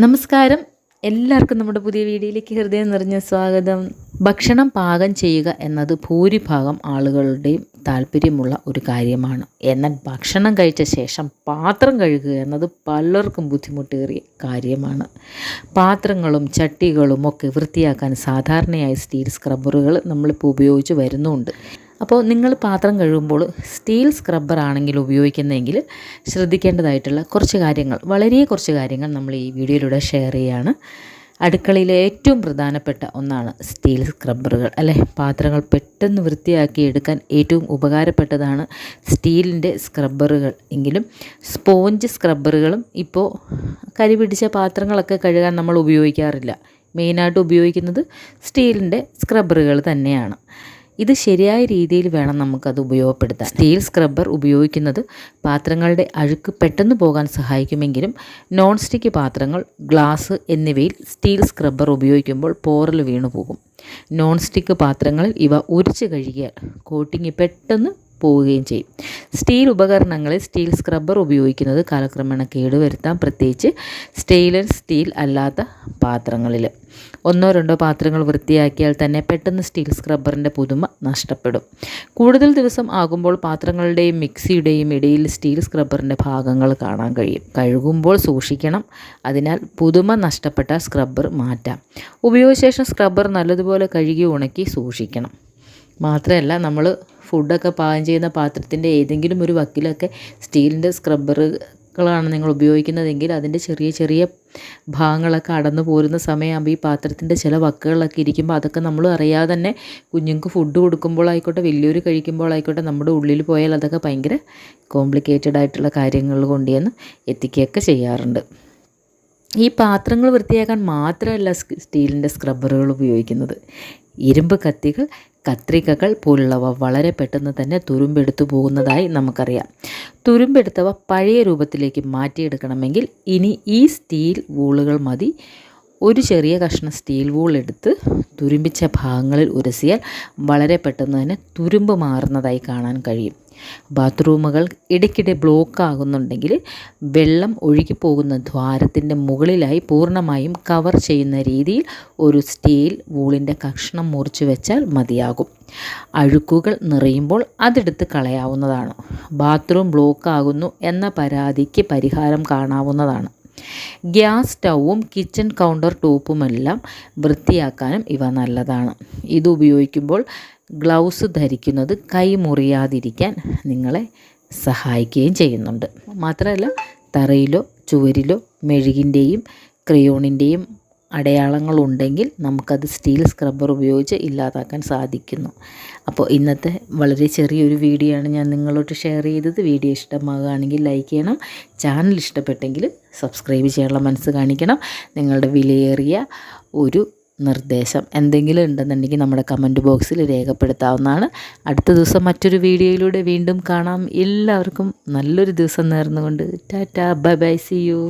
നമസ്കാരം. എല്ലാവർക്കും നമ്മുടെ പുതിയ വീഡിയോയിലേക്ക് ഹൃദയം നിറഞ്ഞ സ്വാഗതം. ഭക്ഷണം പാകം ചെയ്യുക എന്നത് ഭൂരിഭാഗം ആളുകളുടെയും താല്പര്യമുള്ള ഒരു കാര്യമാണ്. എന്നാൽ ഭക്ഷണം കഴിച്ച ശേഷം പാത്രം കഴുകുക എന്നത് പലർക്കും ബുദ്ധിമുട്ടേറിയ കാര്യമാണ്. പാത്രങ്ങളും ചട്ടികളും ഒക്കെ വൃത്തിയാക്കാൻ സാധാരണയായി സ്റ്റീൽ സ്ക്രബ്ബറുകൾ നമ്മളിപ്പോൾ ഉപയോഗിച്ച് വരുന്നുണ്ട്. അപ്പോൾ നിങ്ങൾ പാത്രം കഴുകുമ്പോൾ സ്റ്റീൽ സ്ക്രബ്ബർ ആണെങ്കിൽ ഉപയോഗിക്കുന്നതെങ്കിൽ ശ്രദ്ധിക്കേണ്ടതായിട്ടുള്ള കുറച്ച് കാര്യങ്ങൾ വളരെ കുറച്ച് കാര്യങ്ങൾ നമ്മൾ ഈ വീഡിയോയിലൂടെ ഷെയർ ചെയ്യുകയാണ്. അടുക്കളയിലെ ഏറ്റവും പ്രധാനപ്പെട്ട ഒന്നാണ് സ്റ്റീൽ സ്ക്രബ്ബറുകൾ അല്ലേ? പാത്രങ്ങൾ പെട്ടെന്ന് വൃത്തിയാക്കി എടുക്കാൻ ഏറ്റവും ഉപകാരപ്പെട്ടതാണ് സ്റ്റീലിന്റെ സ്ക്രബ്ബറുകൾ. എങ്കിലും സ്പോഞ്ച് സ്ക്രബ്ബറുകളും ഇപ്പോൾ കരി പിടിച്ച പാത്രങ്ങളൊക്കെ കഴുകാൻ നമ്മൾ ഉപയോഗിക്കാറില്ല. മെയിനായിട്ട് ഉപയോഗിക്കുന്നത് സ്റ്റീലിന്റെ സ്ക്രബ്ബറുകൾ തന്നെയാണ്. ഇത് ശരിയായ രീതിയിൽ വേണം നമുക്കത് ഉപയോഗപ്പെടുത്താൻ. സ്റ്റീൽ സ്ക്രബ്ബർ ഉപയോഗിക്കുന്നത് പാത്രങ്ങളുടെ അഴുക്ക് പെട്ടെന്ന് പോകാൻ സഹായിക്കുമെങ്കിലും നോൺ സ്റ്റിക്ക് പാത്രങ്ങൾ ഗ്ലാസ് എന്നിവയിൽ സ്റ്റീൽ സ്ക്രബ്ബർ ഉപയോഗിക്കുമ്പോൾ പോറൽ വീണുപോകും. നോൺ സ്റ്റിക്ക് പാത്രങ്ങളിൽ ഇവ ഉരിച്ച് കഴുകിയാൽ കോട്ടിങ് പെട്ടെന്ന് പോവുകയും ചെയ്യും. സ്റ്റീൽ ഉപകരണങ്ങളിൽ സ്റ്റീൽ സ്ക്രബ്ബർ ഉപയോഗിക്കുന്നത് കാലക്രമേണ കേടുവരുത്താം. പ്രത്യേകിച്ച് സ്റ്റെയിൻലെസ് സ്റ്റീൽ അല്ലാത്ത പാത്രങ്ങളിൽ. ഒന്നോ രണ്ടോ പാത്രങ്ങൾ വൃത്തിയാക്കിയാൽ തന്നെ പെട്ടെന്ന് സ്റ്റീൽ സ്ക്രബ്ബറിന്റെ പുതുമ നഷ്ടപ്പെടും. കൂടുതൽ ദിവസം ആകുമ്പോൾ പാത്രങ്ങളുടെയും മിക്സിയുടെയും ഇടയിൽ സ്റ്റീൽ സ്ക്രബ്ബറിന്റെ ഭാഗങ്ങൾ കാണാൻ കഴിയും. കഴുകുമ്പോൾ സൂക്ഷിക്കണം. അതിനാൽ പുതുമ നഷ്ടപ്പെട്ട സ്ക്രബ്ബർ മാറ്റാം. ഉപയോഗശേഷം സ്ക്രബ്ബർ നല്ലതുപോലെ കഴുകി ഉണക്കി സൂക്ഷിക്കണം. മാത്രമല്ല നമ്മൾ ഫുഡൊക്കെ പാകം ചെയ്യുന്ന പാത്രത്തിന്റെ ഏതെങ്കിലും ഒരു വക്കിലൊക്കെ സ്റ്റീലിന്റെ സ്ക്രബ്ബറുകളാണ് നിങ്ങൾ ഉപയോഗിക്കുന്നതെങ്കിൽ അതിന്റെ ചെറിയ ചെറിയ ഭാഗങ്ങളൊക്കെ അടന്നു പോരുന്ന സമയമാകുമ്പോൾ ഈ പാത്രത്തിന്റെ ചില വക്കുകളൊക്കെ ഇരിക്കുമ്പോൾ അതൊക്കെ നമ്മൾ അറിയാതെ തന്നെ കുഞ്ഞുങ്ങൾക്ക് ഫുഡ് കൊടുക്കുമ്പോഴായിക്കോട്ടെ വലിയൊരു കഴിക്കുമ്പോഴായിക്കോട്ടെ നമ്മുടെ ഉള്ളിൽ പോയാൽ അതൊക്കെ ഭയങ്കര കോംപ്ലിക്കേറ്റഡ് ആയിട്ടുള്ള കാര്യങ്ങൾ കൊണ്ടുവന്ന് എത്തിക്കുകയൊക്കെ ചെയ്യാറുണ്ട്. ഈ പാത്രങ്ങൾ വൃത്തിയാക്കാൻ മാത്രമല്ല സ്റ്റീലിന്റെ സ്ക്രബ്ബറുകൾ ഉപയോഗിക്കുന്നത്. ഇരുമ്പ് കത്തികൾ കത്രികകൾ പോലുള്ളവ വളരെ പെട്ടെന്ന് തന്നെ തുരുമ്പെടുത്തു പോകുന്നതായി നമുക്കറിയാം. തുരുമ്പെടുത്തവ പഴയ രൂപത്തിലേക്ക് മാറ്റിയെടുക്കണമെങ്കിൽ ഇനി ഈ സ്റ്റീൽ വൂളുകൾ മതി. ഒരു ചെറിയ കഷ്ണം സ്റ്റീൽ വൂൾ എടുത്ത് തുരുമ്പിച്ച ഭാഗങ്ങളിൽ ഉരസിയാൽ വളരെ പെട്ടെന്ന് തന്നെ തുരുമ്പ് മാറുന്നതായി കാണാൻ കഴിയും. ബാത്റൂമുകൾ ഇടയ്ക്കിടെ ബ്ലോക്ക് ആകുന്നുണ്ടെങ്കിൽ വെള്ളം ഒഴുകി പോകുന്ന ദ്വാരത്തിന്റെ മുകളിലായി പൂർണമായും കവർ ചെയ്യുന്ന രീതിയിൽ ഒരു സ്റ്റീൽ വൂളിന്റെ കഷ്ണം മുറിച്ച് വെച്ചാൽ മതിയാകും. അഴുക്കുകൾ നിറയുമ്പോൾ അതെടുത്ത് കളയാവുന്നതാണ്. ബാത്റൂം ബ്ലോക്ക് ആകുന്നു എന്ന പരാതിക്ക് പരിഹാരം കാണാവുന്നതാണ്. ഗ്യാസ് സ്റ്റൗവും കിച്ചൺ കൗണ്ടർ ടോപ്പുമെല്ലാം വൃത്തിയാക്കാനും ഇവ നല്ലതാണ്. ഇത് ഉപയോഗിക്കുമ്പോൾ ഗ്ലൗസ് ധരിക്കുന്നത് കൈ മുറിയാതിരിക്കാൻ നിങ്ങളെ സഹായിക്കുകയും ചെയ്യുന്നുണ്ട്. മാത്രമല്ല തറയിലോ ചുവരിലോ മെഴുകിന്റെയും ക്രയോണിന്റെയും അടയാളങ്ങളുണ്ടെങ്കിൽ നമുക്കത് സ്റ്റീൽ സ്ക്രബ്ബർ ഉപയോഗിച്ച് ഇല്ലാതാക്കാൻ സാധിക്കുന്നു. അപ്പോൾ ഇന്നത്തെ വളരെ ചെറിയൊരു വീഡിയോ ആണ് ഞാൻ നിങ്ങളോട്ട് ഷെയർ ചെയ്തത്. വീഡിയോ ഇഷ്ടമാകുകയാണെങ്കിൽ ലൈക്ക് ചെയ്യണം. ചാനൽ ഇഷ്ടപ്പെട്ടെങ്കിൽ സബ്സ്ക്രൈബ് ചെയ്യാനുള്ള മനസ്സ് കാണിക്കണം. നിങ്ങളുടെ വിലയേറിയ ഒരു നിർദ്ദേശം എന്തെങ്കിലും ഉണ്ടെന്നുണ്ടെങ്കിൽ നമ്മുടെ കമന്റ് ബോക്സിൽ രേഖപ്പെടുത്താവുന്നതാണ്. അടുത്ത ദിവസം മറ്റൊരു വീഡിയോയിലൂടെ വീണ്ടും കാണാം. എല്ലാവർക്കും നല്ലൊരു ദിവസം നേർന്നുകൊണ്ട്. Tata bye bye see you